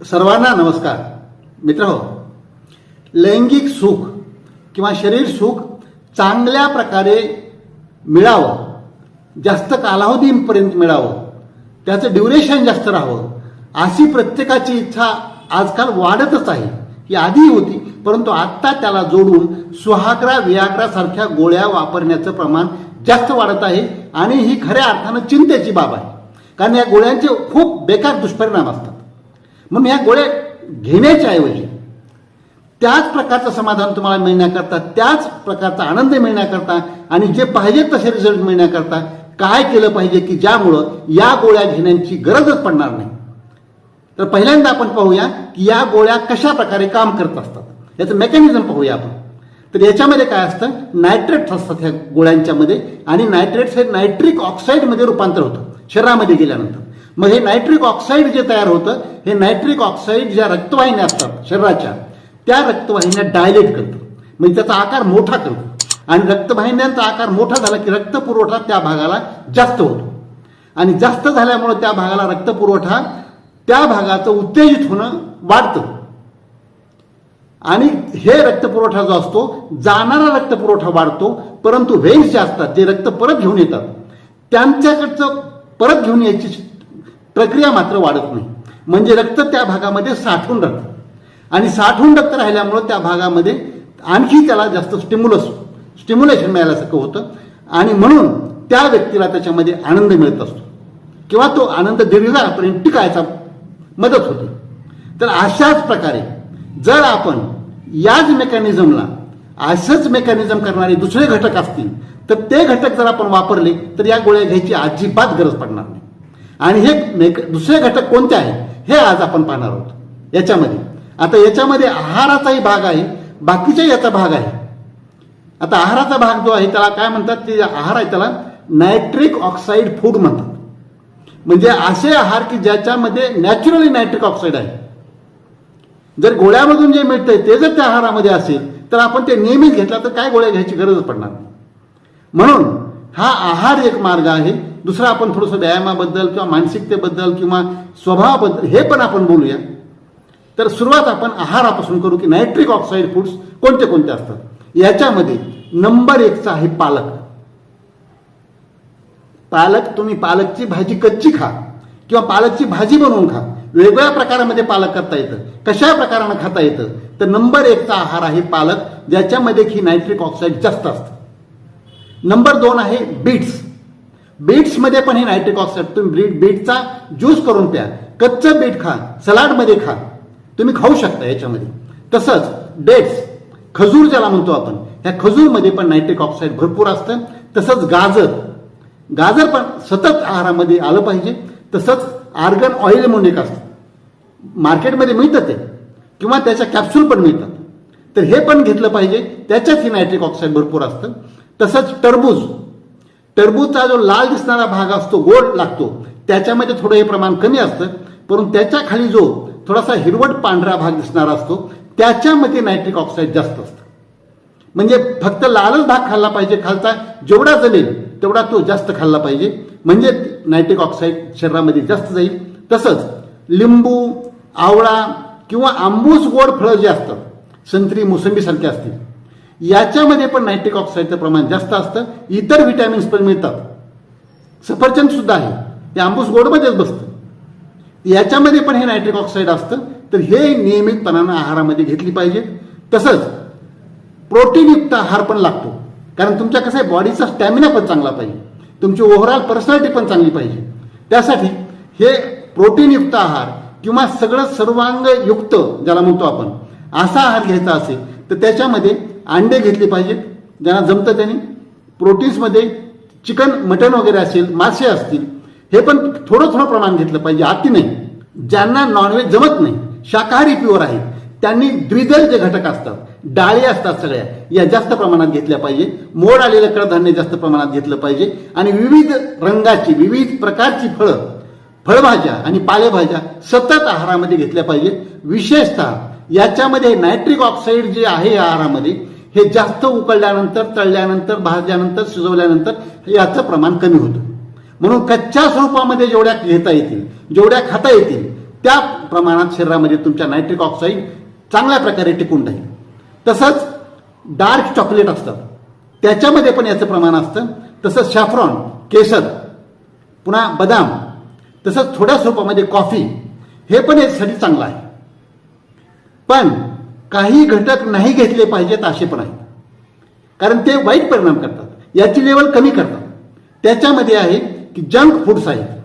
सर्वांना नमस्कार. मित्र लैंगिक सुख किंवा शरीर सुख चांगल्या प्रकारे मिळावं जास्त कालावधीपर्यंत मिळावं त्याचं ड्युरेशन जास्त राहावं अशी प्रत्येकाची इच्छा आजकाल वाढतच आहे. ही आधी होती. परंतु आत्ता त्याला जोडून सुहाग्रा विहाग्रासारख्या गोळ्या वापरण्याचं प्रमाण जास्त वाढत आहे आणि ही खऱ्या अर्थानं चिंतेची बाब आहे. कारण या गोळ्यांचे खूप बेकार दुष्परिणाम असतात. मग या गोळ्या घेण्याच्या ऐवजी त्याच प्रकारचं समाधान तुम्हाला मिळण्याकरता त्याच प्रकारचा आनंद मिळण्याकरता आणि जे पाहिजे तसे रिझल्ट मिळण्याकरता काय केलं पाहिजे की ज्यामुळं या गोळ्या घेण्याची गरजच पडणार नाही. तर पहिल्यांदा आपण पाहूया की या गोळ्या कशा प्रकारे काम करत असतात. याचं मेकॅनिझम पाहूया आपण. तर याच्यामध्ये काय असतं? नायट्रेट्स असतात ह्या गोळ्यांच्यामध्ये आणि नायट्रेट्स हे नायट्रिक ऑक्साईडमध्ये रूपांतर होतं शरीरामध्ये गेल्यानंतर. मग हे नायट्रिक ऑक्साईड जे तयार होतं हे नायट्रिक ऑक्साईड ज्या रक्तवाहिन्या असतात शरीराच्या त्या रक्तवाहिन्या डायलेट करतं. म्हणजे त्याचा आकार मोठा करतो. आणि रक्तवाहिन्यांचा आकार मोठा झाला की रक्तपुरवठा त्या भागाला जास्त होतो. आणि जास्त झाल्यामुळे त्या भागाला रक्तपुरवठा त्या भागाचं उत्तेजित होणं वाढतं. आणि हे रक्तपुरवठा जो असतो जाणारा रक्तपुरवठा वाढतो परंतु व्हेन्स जे असतात जे रक्त परत घेऊन येतात त्यांच्याकडचं परत घेऊन यायची प्रक्रिया मात्र वाढत नाही. म्हणजे रक्त त्या भागामध्ये साठून राहतं. आणि साठून रक्त राहिल्यामुळं त्या भागामध्ये आणखी त्याला जास्त स्टिम्युलस स्टिम्युलेशन मिळाल्यासारखं होतं. आणि म्हणून त्या व्यक्तीला त्याच्यामध्ये आनंद मिळत असतो. किंवा तो आनंद दीर्घकाळपर्यंत टिकायचा मदत होते. तर अशाच प्रकारे जर आपण याच मेकॅनिझमला असंच मेकॅनिझम करणारे दुसरे घटक असतील तर ते घटक जर आपण वापरले तर या गोळ्या घ्यायची अजिबात गरज पडणार नाही. आणि हे मेक दुसरे घटक कोणते आहेत हे आज आपण पाहणार आहोत. याच्यामध्ये आता याच्यामध्ये आहाराचाही भाग आहे बाकीचा याचा भाग आहे. आता आहाराचा भाग जो आहे त्याला काय म्हणतात ते आहार आहे त्याला नायट्रिक ऑक्साईड फूड म्हणतात. म्हणजे असे आहार की ज्याच्यामध्ये नॅचरली नायट्रिक ऑक्साईड आहे. जर गोळ्यामधून जे मिळतंय ते जर त्या आहारामध्ये असेल तर आपण ते नियमित घेतला तर काय गोळ्या घ्यायची गरज पडणार म्हणून हा आहार एक मार्ग आहे. दुसरा आपण थोडंसं व्यायामाबद्दल किंवा मानसिकतेबद्दल किंवा स्वभावाबद्दल हे पण आपण बोलूया. तर सुरुवात आपण आहारापासून करू की नायट्रिक ऑक्साईड फूड्स कोणते कोणते असतात? याच्यामध्ये नंबर एकचा आहे पालक. पालक तुम्ही पालकची भाजी कच्ची खा किंवा पालकची भाजी बनवून खा. वेगवेगळ्या प्रकारामध्ये पालक करता येतं. कशा प्रकारानं खाता येतं? तर नंबर एकचा आहार आहे पालक ज्याच्यामध्ये की नायट्रिक ऑक्साईड जास्त असतं. नंबर दोन आहे बीट्स. बीट्समध्ये पण हे नायट्रिक ऑक्साईड तुम्ही बीट बीटचा ज्यूस करून प्या. कच्चं बीट खा सलाडमध्ये खा. तुम्ही खाऊ शकता याच्यामध्ये. तसंच डेट्स. खजूर ज्याला म्हणतो आपण ह्या खजूरमध्ये पण नायट्रिक ऑक्साईड भरपूर असतं. तसंच गाजर. गाजर पण सतत आहारामध्ये आलं पाहिजे. तसंच आर्गन ऑइल म्हणून एक असतं. मार्केटमध्ये मिळतं ते. किंवा त्याच्या कॅप्सूल पण मिळतात. तर हे पण घेतलं पाहिजे. त्याच्यात ही नायट्रिक ऑक्साईड भरपूर असतं. तसंच टरबूज. टरबूजचा जो लाल दिसणारा भाग असतो गोड लागतो त्याच्यामध्ये थोडं हे प्रमाण कमी असतं. परंतु त्याच्याखाली जो थोडासा हिरवट पांढरा भाग दिसणारा असतो त्याच्यामध्ये नायट्रिक ऑक्साईड जास्त असतं. म्हणजे फक्त लालच भाग खाल्ला पाहिजे खालचा जेवढा जमेल तेवढा तो जास्त खाल्ला पाहिजे. म्हणजे नायट्रिक ऑक्साईड शरीरामध्ये जास्त जाईल. तसंच लिंबू आवळा किंवा आंबूस गोड फळं जे असतात संत्री मोसंबीसारखे असतील याच्यामध्ये पण नायट्रिक ऑक्साईडचं प्रमाण जास्त असतं. इतर व्हिटॅमिन्स पण मिळतात. सफरचंद सुद्धा आहे. ते आंबूस गोडमध्येच बसतं. याच्यामध्ये पण हे नायट्रिक ऑक्साईड असतं. तर हे नियमितपणानं आहारामध्ये घेतली पाहिजे. तसंच प्रोटीनयुक्त आहार पण लागतो. कारण तुमच्या कसं आहे बॉडीचा स्टॅमिना पण चांगला पाहिजे. तुमची ओव्हरऑल पर्सनॅलिटी पण चांगली पाहिजे. त्यासाठी हे प्रोटीनयुक्त आहार किंवा सगळं सर्वांगयुक्त ज्याला म्हणतो आपण असा आहार घ्यायचा असेल तर त्याच्यामध्ये अंडे घेतले पाहिजेत. ज्यांना जमतं त्यांनी. प्रोटीन्समध्ये चिकन मटन वगैरे असेल मासे असतील हे पण थोडं थोडं प्रमाण घेतलं पाहिजे. अति नाही. ज्यांना नॉनव्हेज जमत नाही शाकाहारी प्युअर आहेत त्यांनी द्विदल जे घटक असतात डाळी असतात सगळ्या. या जास्त प्रमाणात घेतल्या पाहिजे. मोड आलेलं कडधान्य जास्त प्रमाणात घेतलं पाहिजे. आणि विविध रंगाची विविध प्रकारची फळं फळभाज्या आणि पालेभाज्या सतत आहारामध्ये घेतल्या पाहिजे. विशेषतः याच्यामध्ये नायट्रिक ऑक्साईड जे आहे या आहारामध्ये हे जास्त उकळल्यानंतर तळल्यानंतर भाजल्यानंतर शिजवल्यानंतर याचं प्रमाण कमी होतं. म्हणून कच्च्या स्वरूपामध्ये जेवढ्या घेता येतील जेवढ्या खाता येतील त्या प्रमाणात शरीरामध्ये तुमच्या नायट्रिक ऑक्साईड चांगल्या प्रकारे टिकून राहील. तसंच डार्क चॉकलेट असतात त्याच्यामध्ये पण याचं प्रमाण असतं. तसंच शॅफ्रॉन केसर पुन्हा बदाम तसंच थोड्या स्वरूपामध्ये कॉफी हे पण याच्यासाठी चांगलं आहे. पण काही घटक नाही घेतले पाहिजेत असे पण आहेत. कारण ते वाईट परिणाम करतात. याची लेवल कमी करतात. त्याच्यामध्ये आहे की जंक फूड्स आहेत.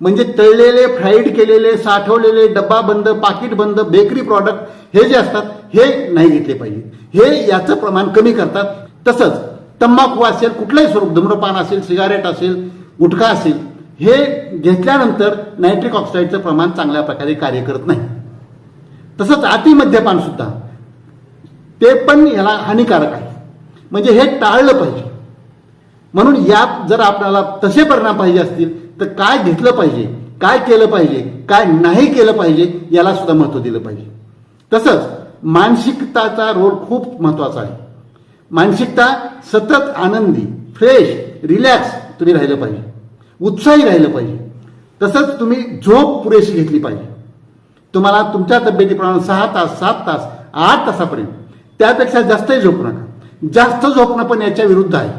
म्हणजे तळलेले फ्राईड केलेले साठवलेले डब्बा बंद पाकिट बंद बेकरी प्रॉडक्ट हे जे असतात हे नाही घेतले पाहिजे. हे याचं प्रमाण कमी करतात. तसंच तंबाखू असेल कुठलंही स्वरूप धूम्रपान असेल सिगारेट असेल गुटखा असेल हे घेतल्यानंतर नायट्रिक ऑक्साईडचं प्रमाण चांगल्या प्रकारे कार्य करत नाही. तसंच अतिमद्यपान सुद्धा. ते पण याला हानिकारक आहे. म्हणजे हे टाळलं पाहिजे. म्हणून यात जर आपल्याला तसे परिणाम पाहिजे असतील तर काय घेतलं पाहिजे काय केलं पाहिजे काय नाही केलं पाहिजे याला सुद्धा महत्त्व दिलं पाहिजे. तसंच मानसिकताचा रोल खूप महत्त्वाचा आहे. मानसिकता सतत आनंदी फ्रेश रिलॅक्स तुम्ही राहिलं पाहिजे. उत्साही राहिलं पाहिजे. तसंच तुम्ही झोप पुरेशी घेतली पाहिजे. तुम्हाला तुमच्या तब्येतीप्रमाणे सहा तास सात तास आठ तासापर्यंत त्यापेक्षा जास्तही झोपू नका. जास्त झोपणं पण याच्या विरुद्ध आहे.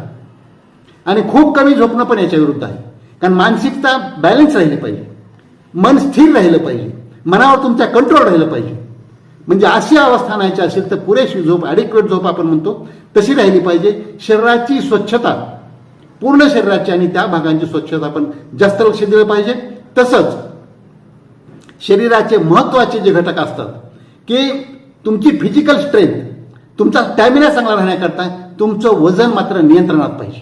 आणि खूप कमी झोपणं पण याच्या विरुद्ध आहे. कारण मानसिकता बॅलन्स राहिली पाहिजे. मन स्थिर राहिलं पाहिजे. मनावर तुमचा कंट्रोल राहिलं पाहिजे. म्हणजे अशी अवस्था न्हायची असेल तर पुरेशी झोप ॲडिक्वेट झोप आपण म्हणतो तशी राहिली पाहिजे. शरीराची स्वच्छता पूर्ण शरीराची आणि त्या भागांची स्वच्छता आपण जास्त लक्ष दिलं पाहिजे. तसंच शरीराचे महत्त्वाचे जे घटक असतात की तुमची फिजिकल स्ट्रेंथ तुमचा स्टॅमिना चांगला राहण्याकरता तुमचं वजन मात्र नियंत्रणात पाहिजे.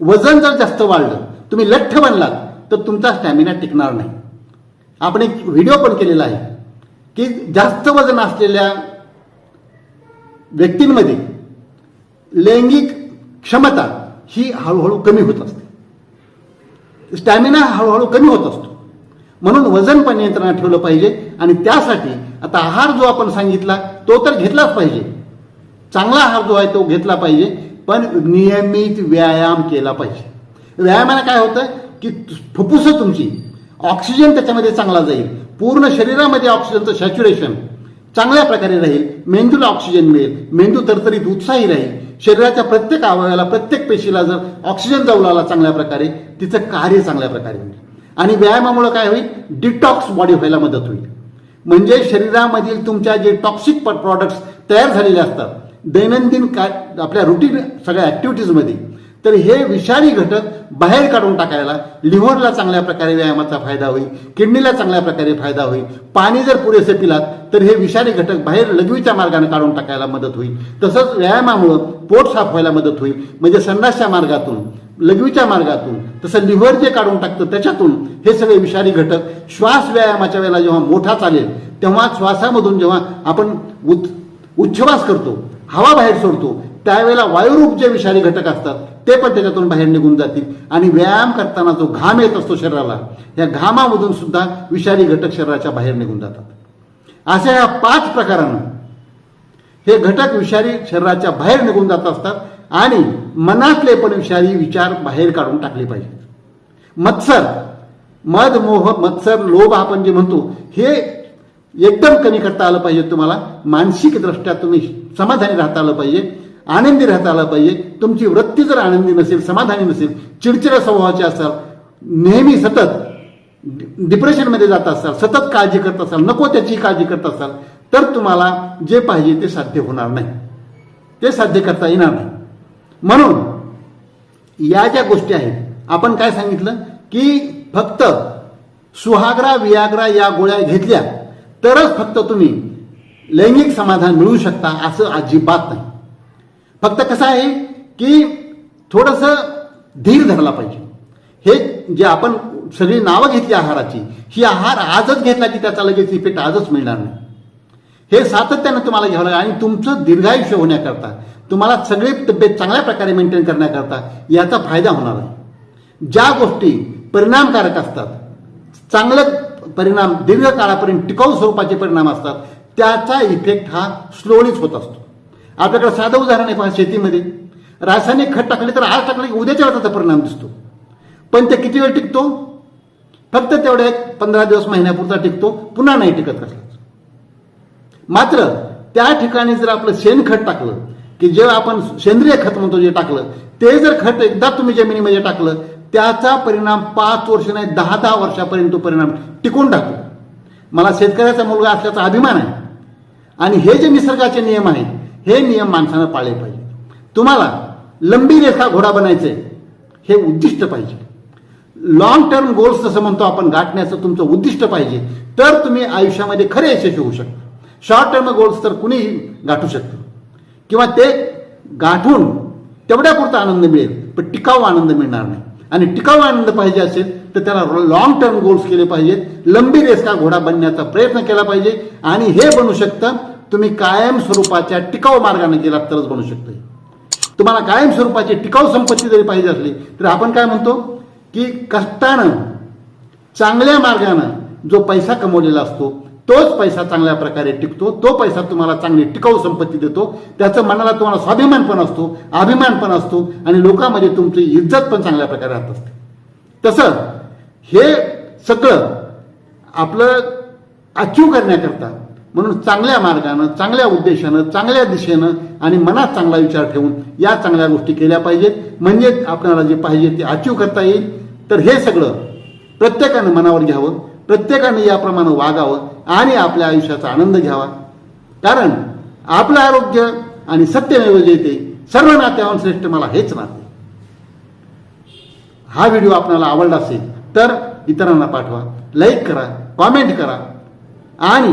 वजन जर जास्त वाढलं तुम्ही लठ्ठ बनलात तर तुमचा स्टॅमिना टिकणार नाही. आपण एक व्हिडिओ पण केलेला आहे. की जास्त वजन असलेल्या व्यक्तींमध्ये लैंगिक क्षमता ही हळूहळू कमी होत असते. स्टॅमिना हळूहळू कमी होत असतो. म्हणून वजन पण नियंत्रणात ठेवलं पाहिजे आणि त्यासाठी आता आहार जो आपण सांगितला तो तर घेतलाच पाहिजे. चांगला आहार जो आहे तो घेतला पाहिजे पण नियमित व्यायाम केला पाहिजे. व्यायामाने काय होतं की फुफ्फुसं तुमची ऑक्सिजन त्याच्यामध्ये चांगला जाईल. पूर्ण शरीरामध्ये ऑक्सिजनचं सॅच्युरेशन चांगल्या प्रकारे राहील. मेंदूला ऑक्सिजन मिळेल. मेंदू तरतरीत उत्साही राहील. शरीराच्या प्रत्येक अवयवाला प्रत्येक पेशीला जर ऑक्सिजन जाऊ लागला चांगल्या प्रकारे तिचं कार्य चांगल्या प्रकारे होईल. आणि व्यायामामुळे काय होईल? डिटॉक्स बॉडी व्हायला मदत होईल. म्हणजे शरीरामधील तुमच्या जे टॉक्सिक प्रॉडक्ट्स तयार झालेले असतात दैनंदिन काय आपल्या रुटीन सगळ्या ॲक्टिव्हिटीजमध्ये तर हे विषारी घटक बाहेर काढून टाकायला लिव्हरला चांगल्या प्रकारे व्यायामाचा फायदा होईल किडनीला चांगल्या प्रकारे फायदा होईल पाणी जर पुरेसे पिलात तर हे विषारी घटक बाहेर लघवीच्या मार्गाने काढून टाकायला मदत होईल. तसंच व्यायामामुळं पोट साफ व्हायला मदत होईल. म्हणजे संडासच्या मार्गातून लघवीच्या मार्गातून तसं लिव्हर जे काढून टाकतं त्याच्यातून हे सगळे विषारी घटक श्वास व्यायामाच्या वेळेला जेव्हा मोठा चालेल तेव्हा श्वासामधून जेव्हा आपण उच्च उच्छ्वास करतो हवा बाहेर सोडतो त्यावेळेला वायुरूप जे विषारी घटक असतात ते पण त्याच्यातून बाहेर निघून जातील. आणि व्यायाम करताना जो घाम येत असतो शरीराला या घामामधून सुद्धा विषारी घटक शरीराच्या बाहेर निघून जातात. अशा ह्या पाच प्रकारानं हे घटक विषारी शरीराच्या बाहेर निघून जात असतात आणि मनातले पण विषारी विचार बाहेर काढून टाकले पाहिजेत. मत्सर मद मोह मत्सर लोभ आपण जे म्हणतो हे एकदम कमी करता आलं पाहिजे तुम्हाला. मानसिकदृष्ट्या तुम्ही समाधानी राहता आलं पाहिजे. आनंदी राहता आला पाहिजे. तुमची वृत्ती जर आनंदी नसेल समाधानी नसेल चिडचिड स्वभावाची असाल नेहमी सतत डिप्रेशनमध्ये जात असाल सतत काळजी करत असाल नको त्याची काळजी करत असाल तर तुम्हाला जे पाहिजे ते साध्य होणार नाही. ते साध्य करता येणार नाही. म्हणून या ज्या गोष्टी आहेत आपण काय सांगितलं? की फक्त सुहागरा वियाग्रा या गोळ्या घेतल्या तरच फक्त तुम्ही लैंगिक समाधान मिळवू शकता असं अजिबात नाही. फक्त कसं आहे की थोडंसं धीर धरला पाहिजे. हे जे आपण सगळी नावं घेतली आहाराची ही आहार आजच घेतला की त्याचा लगेच इफेक्ट आजच मिळणार नाही. हे सातत्यानं तुम्हाला घ्यावं लागेल आणि तुमचं दीर्घायुष्य होण्याकरता तुम्हाला सगळी तब्येत चांगल्या प्रकारे मेंटेन करण्याकरता याचा फायदा होणार आहे. ज्या गोष्टी परिणामकारक असतात चांगलं परिणाम दीर्घकाळापर्यंत टिकाऊ स्वरूपाचे परिणाम असतात त्याचा इफेक्ट हा स्लोलीच होत असतो. आपल्याकडे साधं उदाहरण आहे पण शेतीमध्ये. रासायनिक खत टाकले तर आज टाकले की उद्याच्या त्याचा परिणाम दिसतो. पण ते किती वेळ टिकतो? फक्त तेवढ्या एक पंधरा दिवस महिन्यापुरता टिकतो. पुन्हा नाही टिकत कसलाच. मात्र त्या ठिकाणी जर आपलं शेणखत टाकलं की जे आपण सेंद्रिय खत म्हणतो जे टाकलं ते जर खत एकदा तुम्ही जमिनीमध्ये टाकलं त्याचा परिणाम पाच वर्ष नाही दहा दहा वर्षापर्यंत तो परिणाम टिकून टाकतो. मला शेतकऱ्याचा मुलगा असल्याचा अभिमान आहे. आणि हे जे निसर्गाचे नियम आहेत हे नियम माणसानं पाळले पाहिजे. तुम्हाला लंबी रेखा घोडा बनायचे हे उद्दिष्ट पाहिजे. लॉंग टर्म गोल्स जसं म्हणतो आपण गाठण्याचं तुमचं उद्दिष्ट पाहिजे. तर तुम्ही आयुष्यामध्ये खरे यशस्वी होऊ शकता. शॉर्ट टर्म गोल्स तर कुणीही गाठू शकतं. किंवा ते गाठून तेवढ्यापुरता आनंद मिळेल पण टिकाऊ आनंद मिळणार नाही. आणि टिकाऊ आनंद पाहिजे असेल तर त्याला लॉंग टर्म गोल्स केले पाहिजेत. लंबी रेसका घोडा बनण्याचा प्रयत्न केला पाहिजे. आणि हे बनू शकतं तुम्ही कायम स्वरूपाच्या टिकाऊ मार्गाने गेलात तरच बनू शकतं तुम्हाला कायम स्वरूपाची टिकाऊ संपत्ती जरी पाहिजे असली तर आपण काय म्हणतो? की कष्टानं चांगल्या मार्गानं जो पैसा कमवलेला असतो तोच पैसा चांगल्या प्रकारे टिकतो तो पैसा तुम्हाला चांगली टिकाऊ संपत्ती देतो. त्याचं मनाला तुम्हाला स्वाभिमान पण असतो अभिमान पण असतो आणि लोकांमध्ये तुमची इज्जत पण चांगल्या प्रकारे राहत असते. तसं हे सगळं आपलं अचीव करण्याकरता म्हणून चांगल्या मार्गानं चांगल्या उद्देशानं चांगल्या दिशेनं आणि मनात चांगला विचार ठेवून या चांगल्या गोष्टी केल्या पाहिजेत. म्हणजे आपल्याला जे पाहिजे ते अचीव करता येईल. तर हे सगळं प्रत्येकानं मनावर घ्यावं प्रत्येकानं याप्रमाणे वागावं आणि आपल्या आयुष्याचा आनंद घ्यावा. कारण आपलं आरोग्य आणि सत्यमेव जयते सर्व नात्यावर श्रेष्ठ मला हेच नाते हा व्हिडिओ आपल्याला आवडला असेल तर इतरांना पाठवा लाईक करा कॉमेंट करा आणि